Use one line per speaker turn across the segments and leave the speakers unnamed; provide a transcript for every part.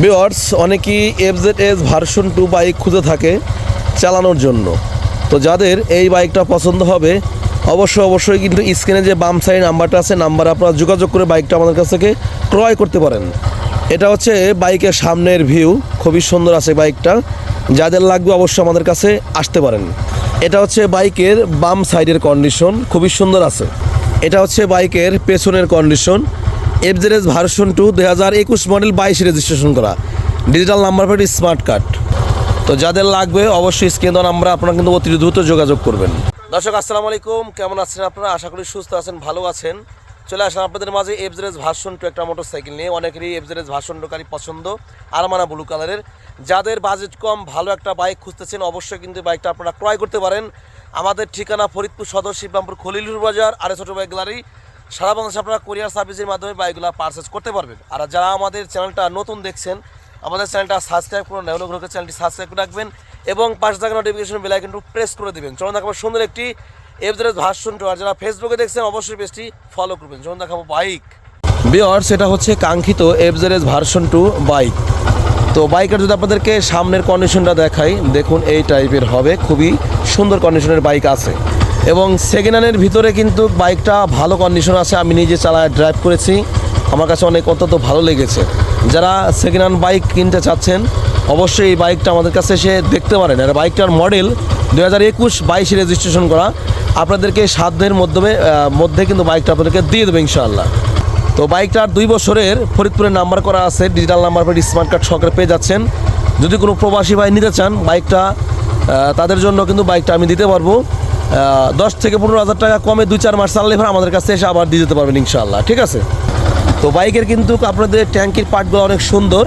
বিওয়ার্স অনেকেই FZ S version two bike খুঁজে থাকে চালানোর জন্য। তো যাদের এই বাইকটা পছন্দ হবে, অবশ্যই অবশ্যই কিন্তু স্ক্রিনে যে বাম সাইড নাম্বারটা আছে নাম্বার আপনারা যোগাযোগ করে বাইকটা আমাদের কাছ থেকে ক্রয় করতে পারেন। এটা হচ্ছে বাইকের সামনের ভিউ খুবই সুন্দর আছে বাইকটা যাদের লাগবে অবশ্যই আমাদের কাছে আসতে পারেন। এটা হচ্ছে বাইকের বাম সাইডের কন্ডিশন খুবই সুন্দর আছে। এটা হচ্ছে বাইকের পেছনের কন্ডিশন এফজেডএস ভার্সন টু দুই হাজার একুশ মডেল বাইশ রেজিস্ট্রেশন করা। Digital number plate smart card তো যাদের লাগবে, অবশ্যই স্ক্রিন দেওয়া নাম্বার আপনারা কিন্তু অতি দ্রুত যোগাযোগ করবেন। দর্শক, আসসালামু আলাইকুম। কেমন আছেন আপনারা? আশা করি সুস্থ আছেন, ভালো আছেন। চলে আসলাম আপনাদের মাঝে এফজেডএস ভার্সন টু একটা মোটর সাইকেল নিয়ে। অনেকেরই এফজেডএস ভার্সন টুকারই পছন্দ। আরমানা ব্লু কালারের যাদের বাজেট কম, ভালো একটা বাইক খুঁজতেছেন, অবশ্যই কিন্তু বাইকটা আপনারা ক্রয় করতে পারেন। আমাদের ঠিকানা ফরিদপুর সদর শিবরামপুর খলিলুর বাজার, আর ছোটো বাইক গ্যালারি। সারা বাংলাদেশে আপনারা কোরিয়ার সার্ভিসের মাধ্যমে বাইকগুলো পারচেস করতে পারবেন। আর যারা আমাদের চ্যানেলটা নতুন দেখছেন, আমাদের চ্যানেলটা সাবস্ক্রাইব করুন অনুগ্রহ চ্যানেলটি সাবস্ক্রাইব করে রাখবেন এবং পাশে থাকা নোটিফিকেশন বেল প্রেস করে দেবেন। চলুন দেখাবো সুন্দর একটি এফজেড ভার্সন টু আর যারা ফেসবুকে দেখছেন, অবশ্যই পেজটি ফলো করবেন। চলুন দেখাবো বাইক বিয়ার্স এটা হচ্ছে কাঙ্ক্ষিত এফজেড ভার্সন টু বাইক তো বাইকের যদি আপনাদেরকে সামনের কন্ডিশনটা দেখাই, দেখুন এই টাইপের হবে। খুবই সুন্দর কন্ডিশনের বাইক আছে। এবং সেকেন্ড হ্যান্ডের ভিতরে কিন্তু বাইকটা ভালো কন্ডিশন আছে আমি নিজে চালায় ড্রাইভ করেছি। আমার কাছে অনেক অত্যন্ত ভালো লেগেছে। যারা সেকেন্ড হ্যান্ড বাইক কিনতে চাচ্ছেন অবশ্যই এই বাইকটা আমাদের কাছে এসে দেখতে পারেন। আর বাইকটার মডেল দু হাজার একুশ বাইশে রেজিস্ট্রেশন করা। আপনাদেরকে সাধ্যের আহ, মধ্যে কিন্তু বাইকটা আপনাদেরকে দিয়ে দেবে ইনশাআল্লাহ। তো বাইকটার দুই বছরের ফরিদপুরের নাম্বার করা আছে digital number plate smart card সহকারে পেয়ে যাচ্ছেন। যদি কোনো প্রবাসী ভাই নিতে চান বাইকটা তাদের জন্য কিন্তু বাইকটা আমি দিতে পারব। দশ থেকে পনেরো হাজার টাকা কমে দুই চার মাস চালালে এবার আমাদের কাছে এসে আবার দিয়ে যেতে পারবেন ইনশাল্লাহ ঠিক আছে? তো বাইকের কিন্তু আপনাদের ট্যাঙ্কির পার্টগুলো অনেক সুন্দর।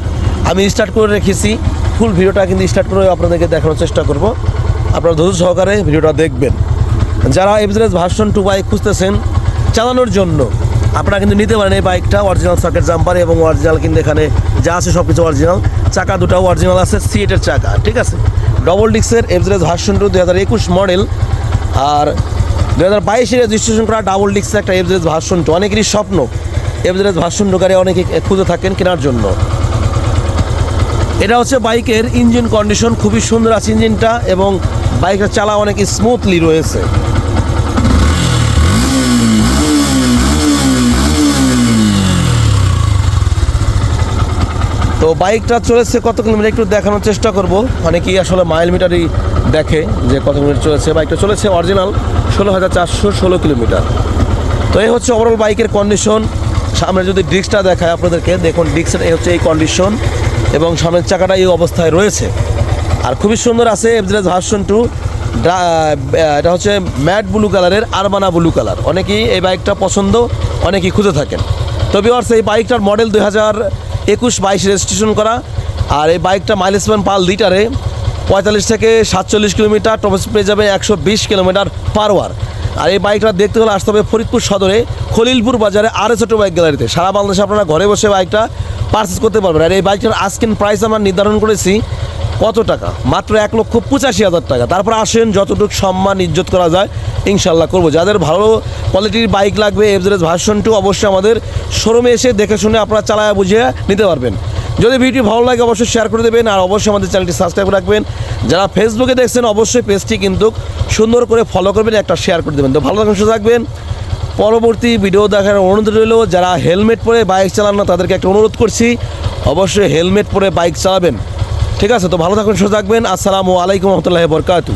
আমি স্টার্ট করে রেখেছি ফুল ভিডিওটা কিন্তু স্টার্ট করে আপনাদেরকে দেখানোর চেষ্টা করব। আপনারা ধৈর্য সহকারে ভিডিওটা দেখবেন। যারা এফজেস ভার্সন টু বাইক খুঁজতেছেন, চালানোর জন্য আপনারা কিন্তু নিতে পারেন এই বাইকটা অরিজিনাল সার্কেট জাম্পার এবং অরিজিনাল কিন্তু এখানে যা আছে সব কিছু অরিজিনাল চাকা দুটাও অরিজিনাল আছে সিএটের চাকা, ঠিক আছে? ডবল ডিক্সের এফজেস ভার্সন টু দু হাজার একুশ মডেল আর দু হাজার বাইশে রেজিস্ট্রেশন করা ডাবল ডিক্সের একটা এফজেস ভার্সন টু অনেকেরই স্বপ্ন এফজেস ভার্সন গাড়ি অনেকে খুঁজে থাকেন কেনার জন্য। এটা হচ্ছে বাইকের ইঞ্জিন কন্ডিশন খুবই সুন্দর আছে ইঞ্জিনটা এবং বাইকটা চালা অনেক স্মুথলি রয়েছে। তো বাইকটা চলেছে কত কিলোমিটার একটু দেখানোর চেষ্টা করব। অনেকেই আসলে মাইল মিটারই দেখে যে কত কিলোমিটার চলেছে। বাইকটা চলেছে অরিজিনাল ষোলো হাজার চারশো ষোলো কিলোমিটার। তো এই হচ্ছে ওভারঅল বাইকের কন্ডিশন সামনে যদি ডিস্কটা দেখায় আপনাদেরকে, দেখুন ডিস্কের এই হচ্ছে এই কন্ডিশন এবং সামনের চাকাটা এই অবস্থায় রয়েছে। আর খুবই সুন্দর আছে এফজেস ভার্সন টু এটা হচ্ছে ম্যাট ব্লু কালারের আরবানা ব্লু কালার অনেকেই এই বাইকটা পছন্দ, অনেকেই খুঁজে থাকেন। তবে অর্থ এই বাইকটার মডেল দুই হাজার একুশ বাইশ রেজিস্ট্রেশন করা। আর এই বাইকটা মাইলেজ পান পাল লিটারে পঁয়তাল্লিশ থেকে সাতচল্লিশ কিলোমিটার টপ স্পিড পেয়ে যাবে একশো বিশ কিলোমিটার পার আওয়ার আর এই বাইকটা দেখতে হলে আসতে হবে ফরিদপুর সদরে, খলিলপুর বাজারে আর ছোটো বাইক গ্যালারিতে সারা বাংলাদেশে আপনারা ঘরে বসে বাইকটা পারচেস করতে পারবেন। আর এই বাইকটার আজকের প্রাইস আমরা নির্ধারণ করেছি কত টাকা? মাত্র এক লক্ষ পঁচাশি হাজার টাকা। তারপর আসেন, যতটুকু সম্মান, ইজ্জত করা যায় ইনশাল্লাহ করব। যাদের ভালো কোয়ালিটির বাইক লাগবে এফজেস ভার্সন টু অবশ্যই আমাদের শোরুমে এসে দেখে শুনে আপনারা চালায় বুঝিয়ে নিতে পারবেন। যদি ভিডিও ভালো লাগে, অবশ্যই শেয়ার করে দেবেন আর অবশ্যই আমাদের চ্যানেলটি সাবস্ক্রাইব রাখবেন। যারা ফেসবুকে দেখছেন, অবশ্যই পেজটি কিন্তু সুন্দর করে ফলো করবেন, একটা শেয়ার করে দেবেন। তো ভালো থাকুন সুস্থ থাকবেন। পরবর্তী ভিডিও দেখার অনুরোধ রইল, যারা হেলমেট পরে বাইক চালান না, তাদেরকে একটা অনুরোধ করছি, অবশ্যই হেলমেট পরে বাইক চালাবেন। ঠিক আছে, তো ভালো থাকুন সুস্থ থাকবেন। আসসালামু আলাইকুম রহমতুল্লাহ বরকাতু